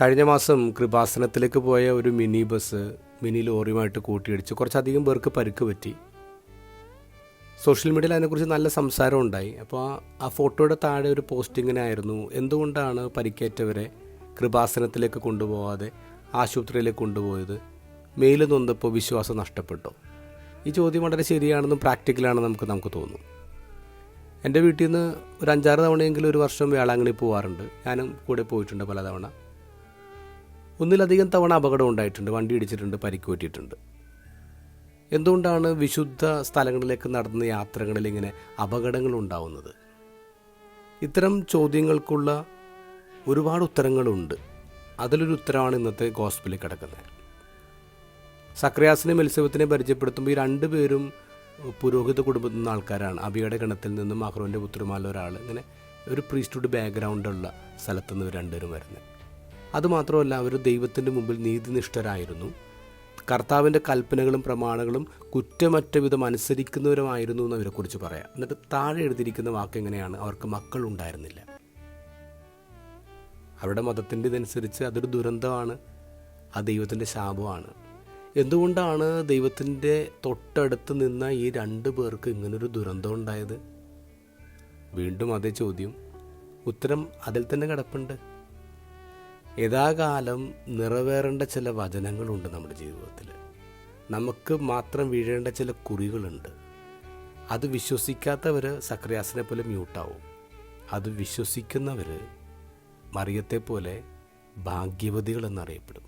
കഴിഞ്ഞ മാസം കൃപാസനത്തിലേക്ക് പോയ ഒരു മിനി ബസ് മിനി ലോറിയുമായിട്ട് കൂട്ടിയിടിച്ച് കുറച്ചധികം പേർക്ക് പരിക്ക് പറ്റി. സോഷ്യൽ മീഡിയയിൽ അതിനെക്കുറിച്ച് നല്ല സംസാരം ഉണ്ടായി. അപ്പോൾ ആ- ഫോട്ടോയുടെ താഴെ ഒരു പോസ്റ്റിങ്ങിനായിരുന്നു എന്തുകൊണ്ടാണ് പരിക്കേറ്റവരെ കൃപാസനത്തിലേക്ക് കൊണ്ടുപോകാതെ ആശുപത്രിയിലേക്ക് കൊണ്ടുപോയത്? മെയിൽ നൊന്നപ്പോൾ വിശ്വാസം നഷ്ടപ്പെട്ടു? ഈ ചോദ്യം വളരെ ശരിയാണെന്നും പ്രാക്ടിക്കലാണെന്ന് നമുക്ക് നമുക്ക് തോന്നും. എന്റെ വീട്ടിൽ നിന്ന് ഒരു അഞ്ചാറ് തവണയെങ്കിലും ഒരു വർഷം വേളാങ്കണ്ണി പോകാറുണ്ട് ഞാനും കൂടെ പോയിട്ടുണ്ട് പലതവണ. ഒന്നിലധികം തവണ അപകടം ഉണ്ടായിട്ടുണ്ട്. വണ്ടി ഇടിച്ചിട്ടുണ്ട് പരിക്കുപറ്റിയിട്ടുണ്ട് എന്തുകൊണ്ടാണ് വിശുദ്ധ സ്ഥലങ്ങളിലേക്ക് നടന്ന യാത്രകളിൽ ഇങ്ങനെ അപകടങ്ങൾ ഉണ്ടാവുന്നത്? ഇത്തരം ചോദ്യങ്ങൾക്കുള്ള ഒരുപാട് ഉത്തരങ്ങളുണ്ട്. അതിലൊരു ഉത്തരമാണ് ഇന്നത്തെ ഗോസ്പിളിൽ കിടക്കുന്നത്. സക്രിയാസിനെ മത്സവത്തിനെ പരിചയപ്പെടുത്തുമ്പോൾ ഈ രണ്ടുപേരും പുരോഹിത കുടുംബത്തിൽ നിന്ന ആൾക്കാരാണ്. അബിയുടെ ഗണത്തിൽ നിന്നും അഹ്റോന്റെ പുത്രമാല ഒരാൾ ഇങ്ങനെ ഒരു പ്രീസ്റ്റുഡ് ബാക്ക്ഗ്രൗണ്ടുള്ള സ്ഥലത്തു നിന്ന് രണ്ടുപേരും വരുന്നത്. അതുമാത്രമല്ല അവർ ദൈവത്തിന്റെ മുമ്പിൽ നീതിനിഷ്ഠരായിരുന്നു. കർത്താവിന്റെ കൽപ്പനകളും പ്രമാണങ്ങളും കുറ്റമറ്റ വിധം അനുസരിക്കുന്നവരുമായിരുന്നു എന്ന് അവരെക്കുറിച്ച് പറയാം. എന്നിട്ട് താഴെ എഴുതിയിരിക്കുന്ന വാക്ക് എങ്ങനെയാണ്? അവർക്ക് മക്കൾ ഉണ്ടായിരുന്നില്ല. അവരുടെ മതത്തിന്റെ ഇതനുസരിച്ച് അതൊരു ദുരന്തമാണ്. ആ ദൈവത്തിന്റെ ശാപമാണ്. എന്തുകൊണ്ടാണ് ദൈവത്തിന്റെ തൊട്ടടുത്ത് നിന്ന ഈ രണ്ട് പേർക്ക് ഇങ്ങനൊരു ദുരന്തം ഉണ്ടായത്? വീണ്ടും അതേ ചോദ്യം. ഉത്തരം അതിൽ തന്നെ കിടപ്പുണ്ട്. യഥാകാലം നിറവേറേണ്ട ചില വചനങ്ങളുണ്ട് നമ്മുടെ ജീവിതത്തിൽ. നമുക്ക് മാത്രം വീഴേണ്ട ചില കുറികളുണ്ട്. അത് വിശ്വസിക്കാത്തവർ സക്രിയാസിനെ പോലെ മ്യൂട്ടാവും. അത് വിശ്വസിക്കുന്നവർ മറിയത്തെ പോലെ ഭാഗ്യവതികൾ എന്നറിയപ്പെടും